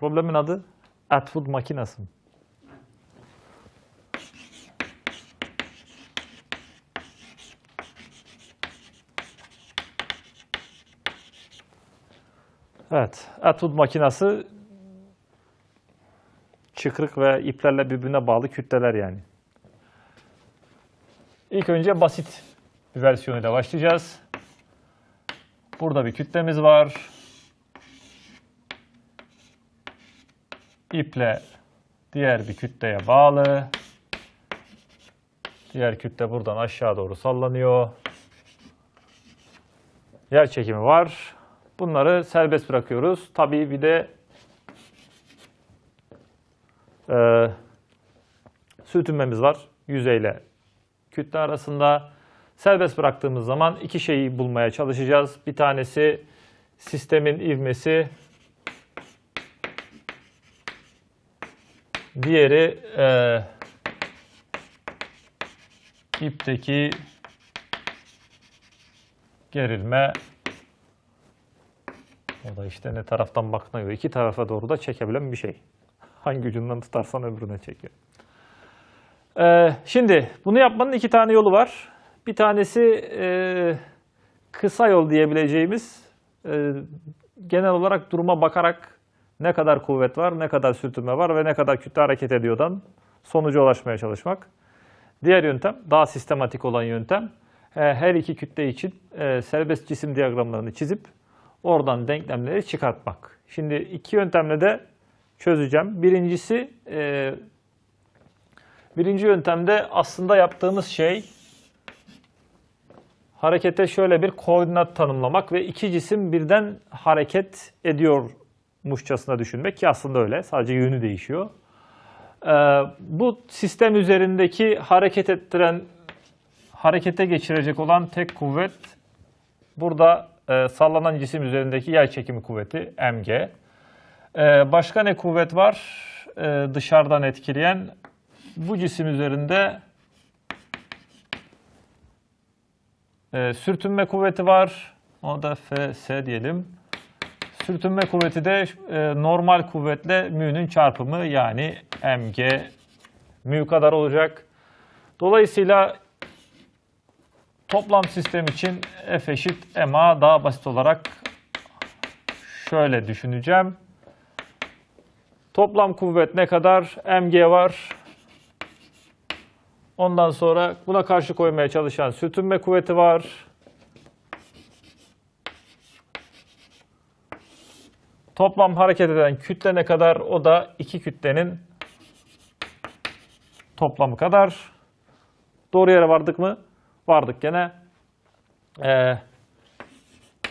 Problemin adı Atwood makinası. Evet, Atwood makinası çıkrık ve iplerle birbirine bağlı kütleler yani. İlk önce basit bir versiyonuyla başlayacağız. Burada bir kütlemiz var. İple diğer bir kütleye bağlı. Diğer kütle buradan aşağı doğru sallanıyor. Yer çekimi var. Bunları serbest bırakıyoruz. Tabii bir de e, sürtünmemiz var. Yüzeyle kütle arasında. Serbest bıraktığımız zaman iki şeyi bulmaya çalışacağız. Bir tanesi sistemin ivmesi. Diğeri e, ipteki gerilme. O da işte ne taraftan baktığına göre iki tarafa doğru da çekebilen bir şey. Hangi ucundan tutarsan öbürüne çekiyor. Ee, şimdi bunu yapmanın iki tane yolu var. Bir tanesi e, kısa yol diyebileceğimiz e, genel olarak duruma bakarak ne kadar kuvvet var, ne kadar sürtünme var ve ne kadar kütle hareket ediyordan sonuca ulaşmaya çalışmak. Diğer yöntem, daha sistematik olan yöntem, e, her iki kütle için e, serbest cisim diyagramlarını çizip oradan denklemleri çıkartmak. Şimdi iki yöntemle de çözeceğim. Birincisi, e, birinci yöntemde aslında yaptığımız şey harekete şöyle bir koordinat tanımlamak ve iki cisim birden hareket ediyormuşçasına düşünmek ki aslında öyle. Sadece yönü değişiyor. Ee, bu sistem üzerindeki hareket ettiren, harekete geçirecek olan tek kuvvet burada e, sallanan cisim üzerindeki yer çekimi kuvveti mg. Ee, başka ne kuvvet var Ee, dışarıdan etkileyen? Bu cisim üzerinde e, sürtünme kuvveti var. Ona da Fs diyelim. Sürtünme kuvveti de e, normal kuvvetle mü'nün çarpımı yani mg mü kadar olacak. Dolayısıyla toplam sistem için F eşit ma daha basit olarak şöyle düşüneceğim. Toplam kuvvet ne kadar? mg var. Ondan sonra buna karşı koymaya çalışan sürtünme kuvveti var. Toplam hareket eden kütle ne kadar? O da iki kütlenin toplamı kadar. Doğru yere vardık mı? Vardık gene. Ee,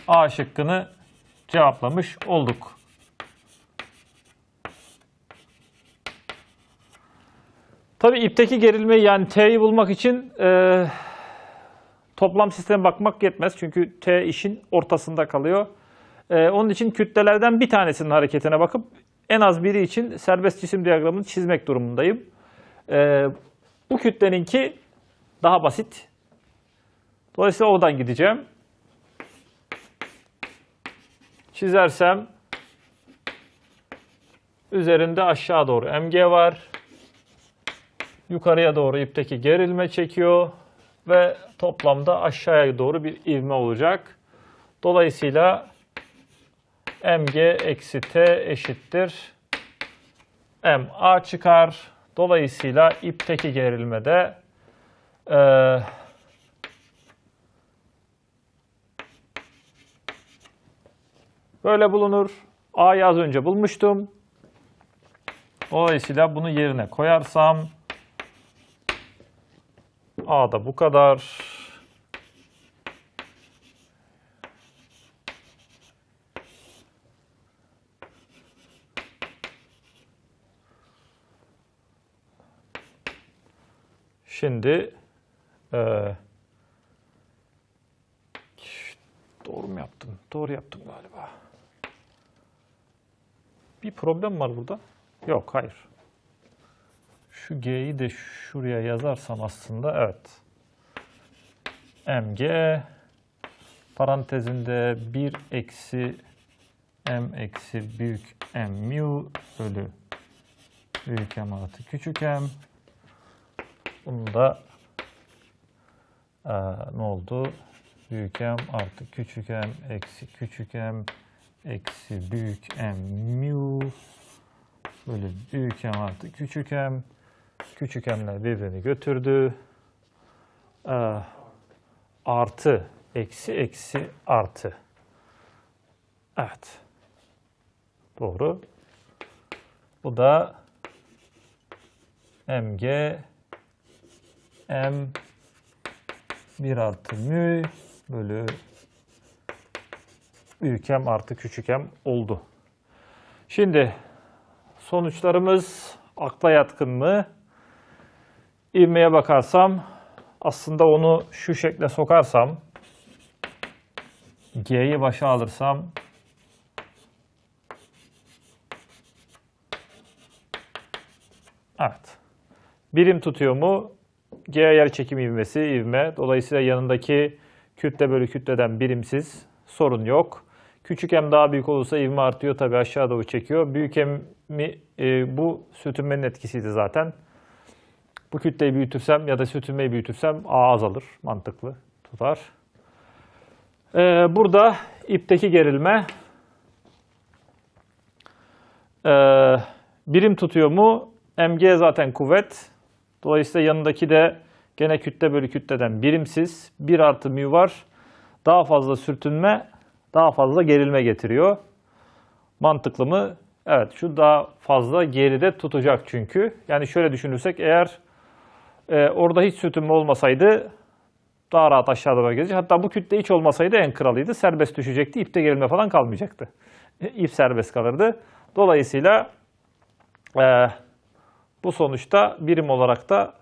A şıkkını cevaplamış olduk. Tabii ipteki gerilmeyi yani T'yi bulmak için e, toplam sisteme bakmak yetmez. Çünkü T işin ortasında kalıyor. E, onun için kütlelerden bir tanesinin hareketine bakıp en az biri için serbest cisim diyagramını çizmek durumundayım. E, bu kütleninki daha basit. Dolayısıyla oradan gideceğim. Çizersem üzerinde aşağı doğru mg var. Yukarıya doğru ipteki gerilme çekiyor ve toplamda aşağıya doğru bir ivme olacak. Dolayısıyla mg eksi t eşittir ma çıkar. Dolayısıyla ipteki gerilmede eee böyle bulunur. A'yı az önce bulmuştum. Dolayısıyla bunu yerine koyarsam A da bu kadar. Şimdi eee, doğru mu yaptım? Doğru yaptım galiba. Bir problem var burada. Yok, hayır. Şu G'yi de şuraya yazarsam aslında evet. MG parantezinde 1 eksi m eksi büyük m mu bölü büyük m artı küçük m. Bunu da eee, ne oldu? Büyük m artı küçük m eksi küçük m eksi büyük m mu bölü büyük m artı küçük m. Küçük m'ler birbirini götürdü. Eee, artı eksi eksi artı. Evet. Doğru. Bu da mg m 1 artı mü bölü büyük m artı küçük m oldu. Şimdi sonuçlarımız akla yatkın mı? İvmeye bakarsam aslında onu şu şekle sokarsam G'yi başa alırsam Evet. Birim tutuyor mu? G yer çekim ivmesi, ivme. Dolayısıyla yanındaki kütle bölü kütleden birimsiz. Sorun yok. Küçük m daha büyük olursa ivme artıyor. Tabii aşağı doğru çekiyor. Büyük m'i e, bu sürtünmenin etkisiydi zaten. Bu kütleyi büyütürsem ya da sürtünmeyi büyütürsem A azalır. Mantıklı tutar. Ee, burada ipteki gerilme ee, birim tutuyor mu? Mg zaten kuvvet. Dolayısıyla yanındaki de gene kütle bölü kütleden birimsiz. 1 artı mü var. Daha fazla sürtünme, daha fazla gerilme getiriyor. Mantıklı mı? Evet şu daha fazla geride tutacak çünkü. Yani şöyle düşünürsek eğer e, orada hiç sürtünme olmasaydı daha rahat aşağı doğru gelecek. Hatta bu kütle hiç olmasaydı en kralıydı. Serbest düşecekti. İpte gerilme falan kalmayacaktı. İp serbest kalırdı. Dolayısıyla e, bu sonuçta birim olarak da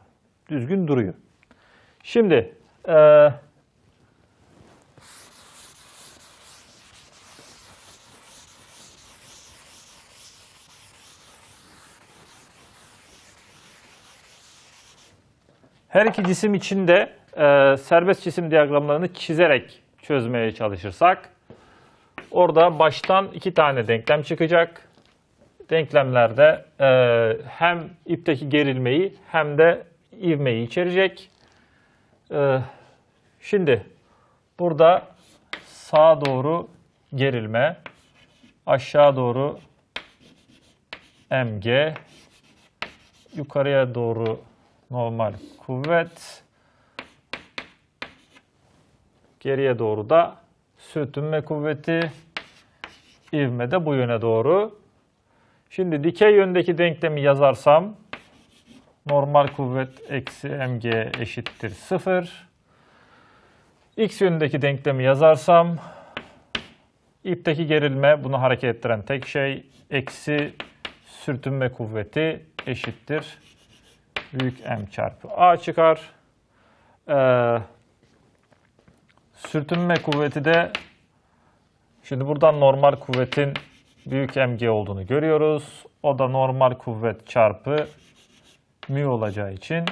düzgün duruyor. Şimdi e, her iki cisim için de e, serbest cisim diyagramlarını çizerek çözmeye çalışırsak orada baştan iki tane denklem çıkacak. Denklemlerde e, hem ipteki gerilmeyi hem de ivmeyi içerecek. E, şimdi burada sağa doğru gerilme, aşağı doğru mg, yukarıya doğru normal kuvvet, geriye doğru da sürtünme kuvveti, ivme de bu yöne doğru. Şimdi dikey yöndeki denklemi yazarsam normal kuvvet eksi mg eşittir 0. X yönündeki denklemi yazarsam ipteki gerilme bunu hareket ettiren tek şey eksi sürtünme kuvveti eşittir büyük M çarpı A çıkar. Ee, sürtünme kuvveti de şimdi buradan normal kuvvetin büyük mg olduğunu görüyoruz. O da normal kuvvet çarpı mü olacağı için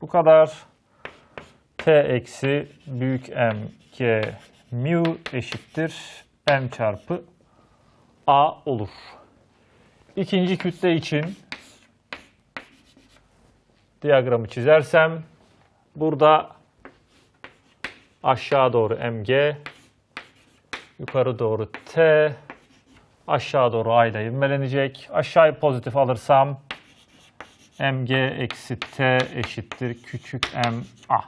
bu kadar. T eksi büyük mg mü eşittir m çarpı a olur. İkinci kütle için diyagramı çizersem burada aşağı doğru mg yukarı doğru t aşağı doğru a ile ivmelenecek. Aşağıyı pozitif alırsam mg eksi t eşittir küçük m a.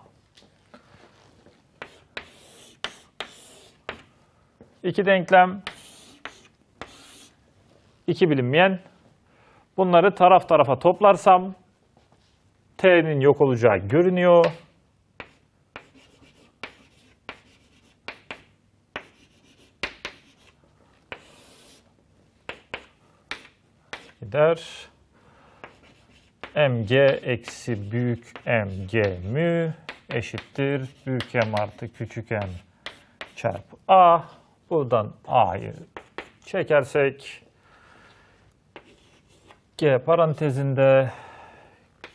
İki denklem, iki bilinmeyen. Bunları taraf tarafa toplarsam t'nin yok olacağı görünüyor. Gider. mg eksi büyük mg mü eşittir büyük m artı küçük m çarpı a. Buradan a'yı çekersek g parantezinde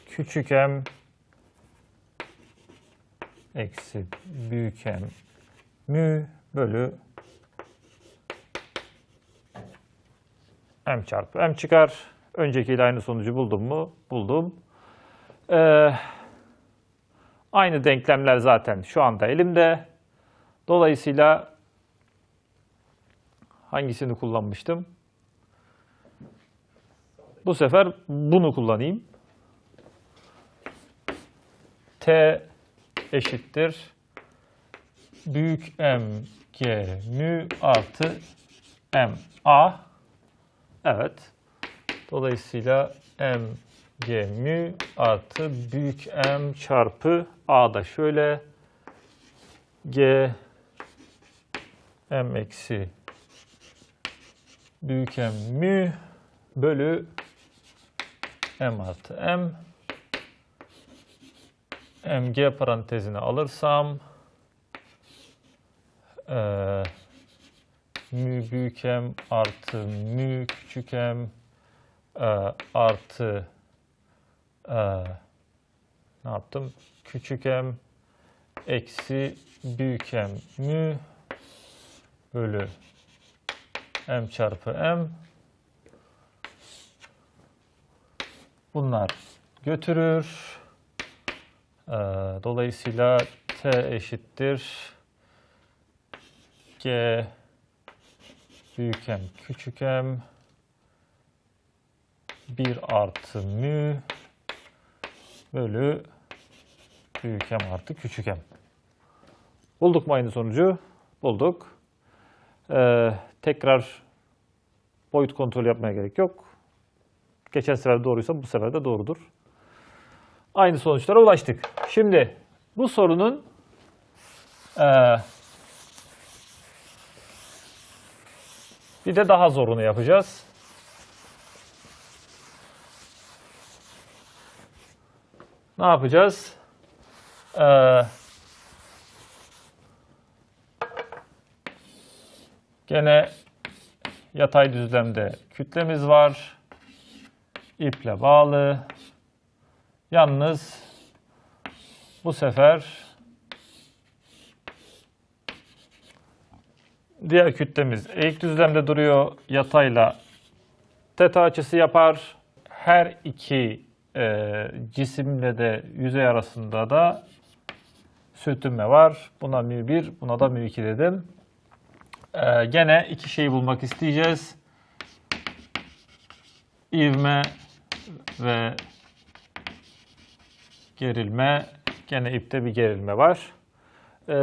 küçük m eksi büyük m mü bölü m çarpı m çıkar. Öncekiyle aynı sonucu buldum mu? Buldum. Ee, aynı denklemler zaten şu anda elimde. Dolayısıyla hangisini kullanmıştım? Bu sefer bunu kullanayım. T eşittir büyük M G mü artı M A. Evet. Dolayısıyla M G mü artı büyük M çarpı A da şöyle G M eksi büyük M mü bölü M artı M mg parantezine alırsam eee mü büyük m artı mü küçük m eee, artı eee, ne yaptım? Küçük m eksi büyük m mü bölü m çarpı m bunlar götürür. Ee, Dolayısıyla t eşittir g büyük m küçük m 1 artı mü bölü büyük m artı küçük m. Bulduk mu aynı sonucu? Bulduk. Ee, tekrar boyut kontrol yapmaya gerek yok. Geçen sefer doğruysa bu sefer de doğrudur aynı sonuçlara ulaştık. Şimdi bu sorunun eee, bir de daha zorunu yapacağız. Ne yapacağız? Eee, gene yatay düzlemde kütlemiz var. İple bağlı. Yalnız bu sefer diğer kütlemiz eğik düzlemde duruyor. Yatayla teta açısı yapar. Her iki e, cisimle de yüzey arasında da sürtünme var. Buna mü 1, buna da mü 2 dedim. E, gene iki şeyi bulmak isteyeceğiz. İvme ve gerilme. Gene ipte bir gerilme var. Ee,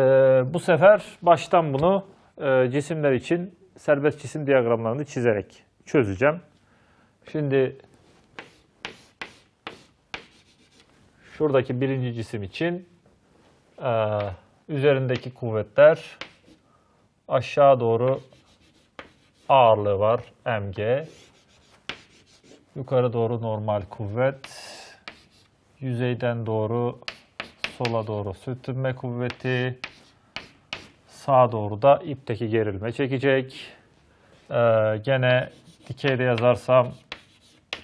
bu sefer baştan bunu e, cisimler için serbest cisim diyagramlarını çizerek çözeceğim. Şimdi şuradaki birinci cisim için e, üzerindeki kuvvetler aşağı doğru ağırlığı var mg. Yukarı doğru normal kuvvet yüzeyden doğru sola doğru sürtünme kuvveti sağa doğru da ipteki gerilme çekecek. Ee, gene dikeyde yazarsam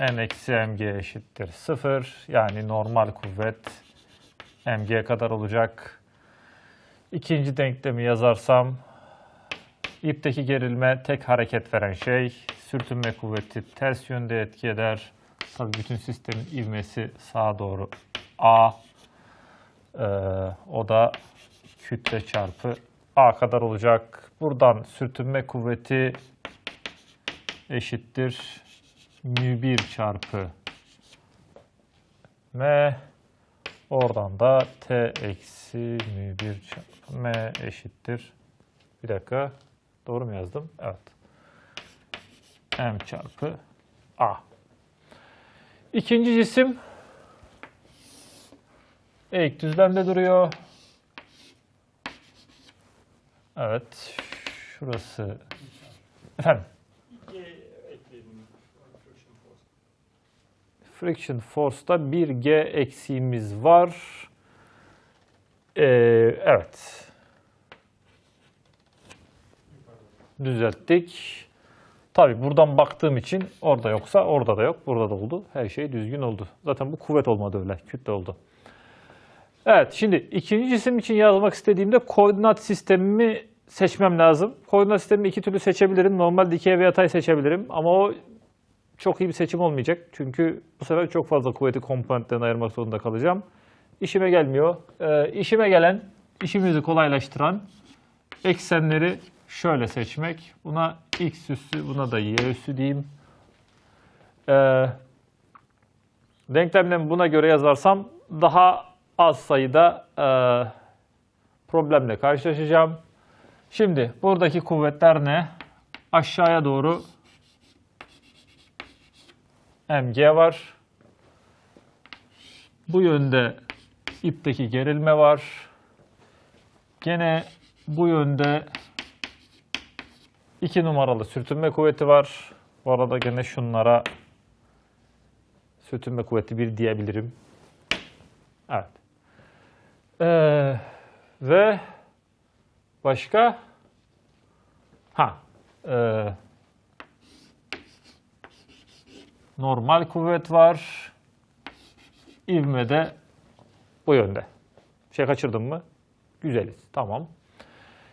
n eksi mg eşittir 0. Yani normal kuvvet mg kadar olacak. İkinci denklemi yazarsam ipteki gerilme tek hareket veren şey. Sürtünme kuvveti ters yönde etki eder. Tabii bütün sistemin ivmesi sağa doğru A. Ee, o da kütle çarpı A kadar olacak. Buradan sürtünme kuvveti eşittir mü 1 çarpı M. Oradan da T eksi mü 1 çarpı M eşittir. Bir dakika. Doğru mu yazdım? Evet. M çarpı A. İkinci cisim eğik düzlemde duruyor. Evet. Şurası. Efendim. Friction force'da 1G eksiğimiz var. Ee, evet. Düzelttik. Tabi buradan baktığım için orada yoksa orada da yok. Burada da oldu. Her şey düzgün oldu. Zaten bu kuvvet olmadı öyle. Kütle oldu. Evet şimdi ikinci cisim için yazmak istediğimde koordinat sistemimi seçmem lazım. Koordinat sistemimi iki türlü seçebilirim. Normal dikey ve yatay seçebilirim. Ama o çok iyi bir seçim olmayacak. Çünkü bu sefer çok fazla kuvveti komponentlerine ayırmak zorunda kalacağım. İşime gelmiyor. Ee, işime gelen, işimizi kolaylaştıran eksenleri şöyle seçmek. Buna x üssü, buna da y üssü diyeyim. Ee, denklemlerimi buna göre yazarsam daha az sayıda e, problemle karşılaşacağım. Şimdi buradaki kuvvetler ne? Aşağıya doğru mg var. Bu yönde ipteki gerilme var. Gene bu yönde iki numaralı sürtünme kuvveti var. Bu arada gene şunlara sürtünme kuvveti bir diyebilirim. Evet. Ee, ve başka ha e, normal kuvvet var. İvme de bu yönde. Şey kaçırdım mı? Güzeliz. Tamam.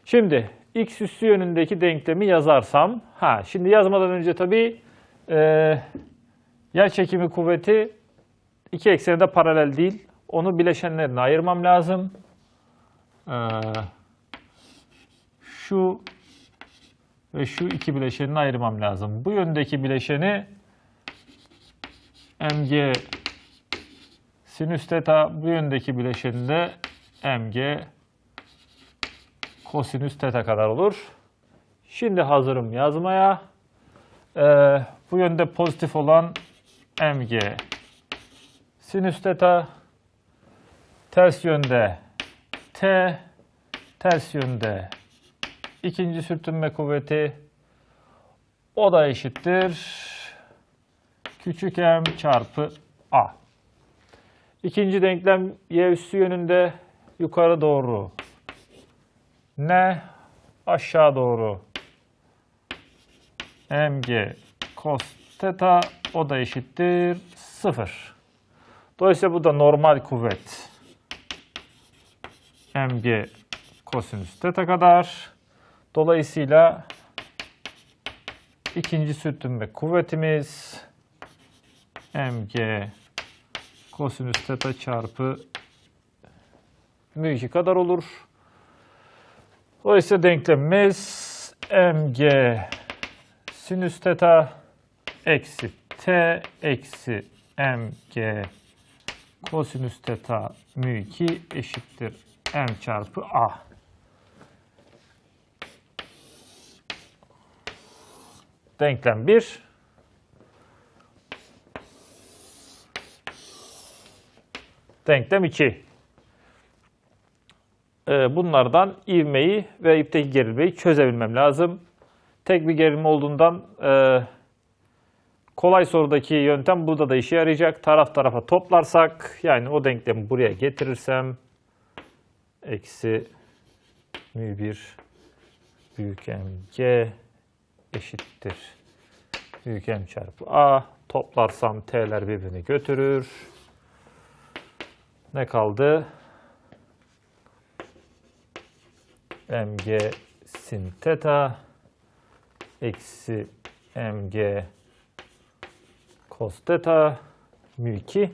Şimdi x üssü yönündeki denklemi yazarsam, ha şimdi yazmadan önce tabii e, yer çekimi kuvveti iki ekseni de paralel değil. Onu bileşenlerine ayırmam lazım. Ee, şu ve şu iki bileşenini ayırmam lazım. Bu yöndeki bileşeni mg sinüs teta, bu yöndeki bileşeni de mg kosinüs teta kadar olur. Şimdi hazırım yazmaya. Ee, bu yönde pozitif olan mg sinüs teta, ters yönde. T, ters yönde. İkinci sürtünme kuvveti. O da eşittir. Küçük m çarpı a. İkinci denklem y üssü yönünde yukarı doğru. Ne aşağı doğru. Mg cos theta o da eşittir 0. Dolayısıyla bu da normal kuvvet mg kosinüs theta kadar. Dolayısıyla ikinci sürtünme kuvvetimiz mg kosinüs theta çarpı mü 2 kadar olur. Dolayısıyla denklemimiz mg sinüs theta eksi t eksi mg kosinüs theta mü 2 eşittir m çarpı a. Denklem 1. Denklem 2. Ee, bunlardan ivmeyi ve ipteki gerilmeyi çözebilmem lazım. Tek bir gerilme olduğundan e, kolay sorudaki yöntem burada da işe yarayacak. Taraf tarafa toplarsak yani o denklemi buraya getirirsem eksi mü 1 büyük mg eşittir büyük m çarpı a toplarsam t'ler birbirini götürür. Ne kaldı? mg sin theta eksi mg cos theta mü 2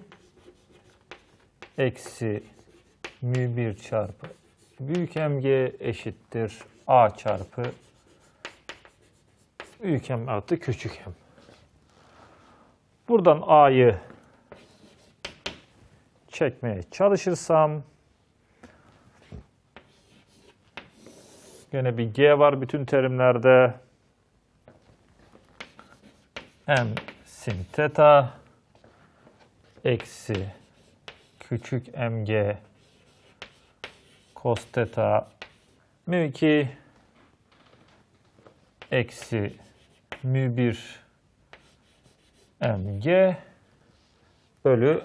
eksi mü 1 çarpı büyük mg eşittir a çarpı büyük m artı küçük m. Buradan a'yı çekmeye çalışırsam Gene bir G var bütün terimlerde. M sin theta eksi küçük mg cos theta mü 2 eksi mü 1 mg bölü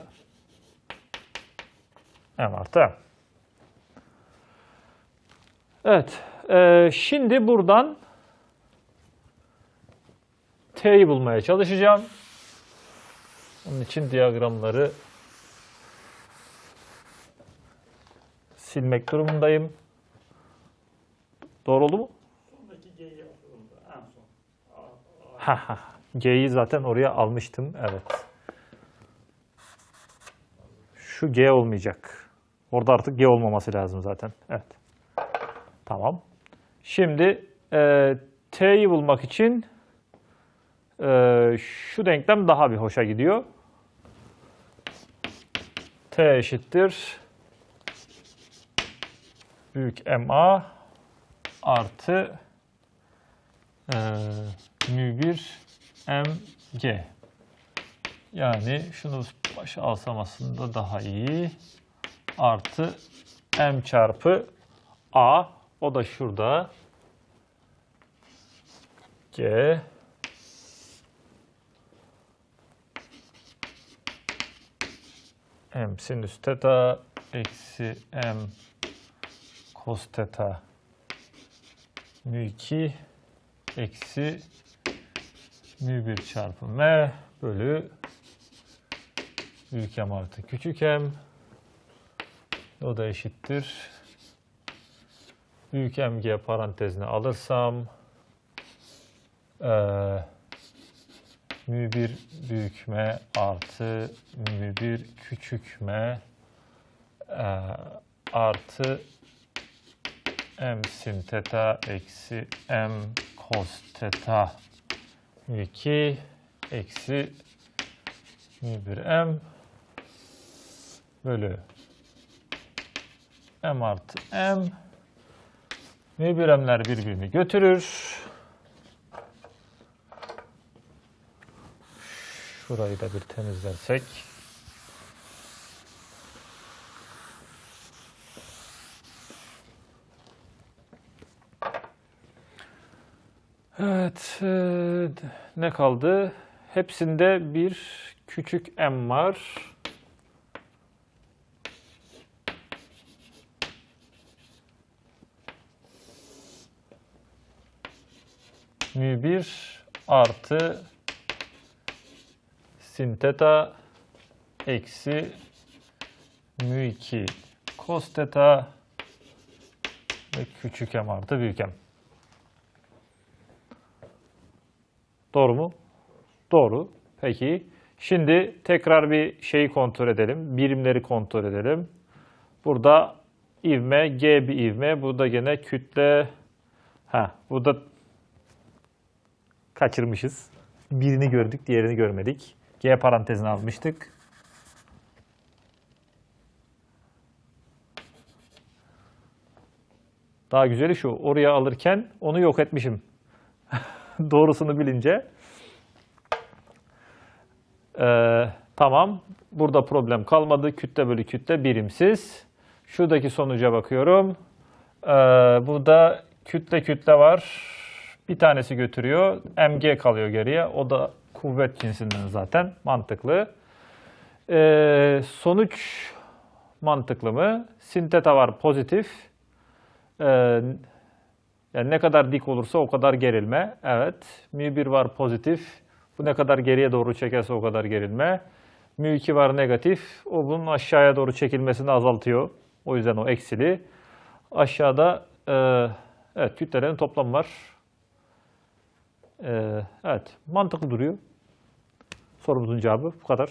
m artı m. Evet. e, şimdi buradan t'yi bulmaya çalışacağım. Onun için diyagramları silmek durumundayım. Doğru oldu mu? Sondaki G'yi en son. Ha ha. G'yi zaten oraya almıştım. Evet. Şu G olmayacak. Orada artık G olmaması lazım zaten. Evet. Tamam. Şimdi e, T'yi bulmak için e, şu denklem daha bir hoşa gidiyor. T eşittir büyük MA artı e, mü 1 mg. Yani şunu başa alsam aslında daha iyi. Artı m çarpı a. O da şurada. G. m sinüs teta eksi m cos teta mü 2 eksi mü 1 çarpı m bölü büyük m artı küçük m o da eşittir. Büyük mg parantezine alırsam eee mü 1 büyük m artı mü 1 küçük m eee, artı m sin teta eksi m cos teta mü 2 eksi mü 1 m bölü m artı m mü 1 m'ler birbirini götürür. Şurayı da bir temizlersek. Evet, e, ne kaldı? Hepsinde bir küçük m var. Mü 1 artı sin teta eksi mü 2 cos teta ve küçük m artı büyük m. Doğru mu? Doğru. Peki. Şimdi tekrar bir şeyi kontrol edelim. Birimleri kontrol edelim. Burada ivme, G bir ivme. Burada gene kütle. Ha, burada kaçırmışız. Birini gördük, diğerini görmedik. G parantezine almıştık. Daha güzeli şu, oraya alırken onu yok etmişim. Doğrusunu bilince. Ee, tamam, burada problem kalmadı. Kütle bölü kütle birimsiz. Şuradaki sonuca bakıyorum. Ee, burada kütle kütle var. Bir tanesi götürüyor. mg kalıyor geriye. O da kuvvet cinsinden zaten mantıklı. Ee, sonuç mantıklı mı? Sin teta var pozitif. Ee, yani ne kadar dik olursa o kadar gerilme. Evet. Mü 1 var pozitif. Bu ne kadar geriye doğru çekerse o kadar gerilme. Mü 2 var negatif. O bunun aşağıya doğru çekilmesini azaltıyor. O yüzden o eksili. Aşağıda e, evet kütlelerin toplamı var. E, evet mantıklı duruyor. Sorumuzun cevabı bu kadar.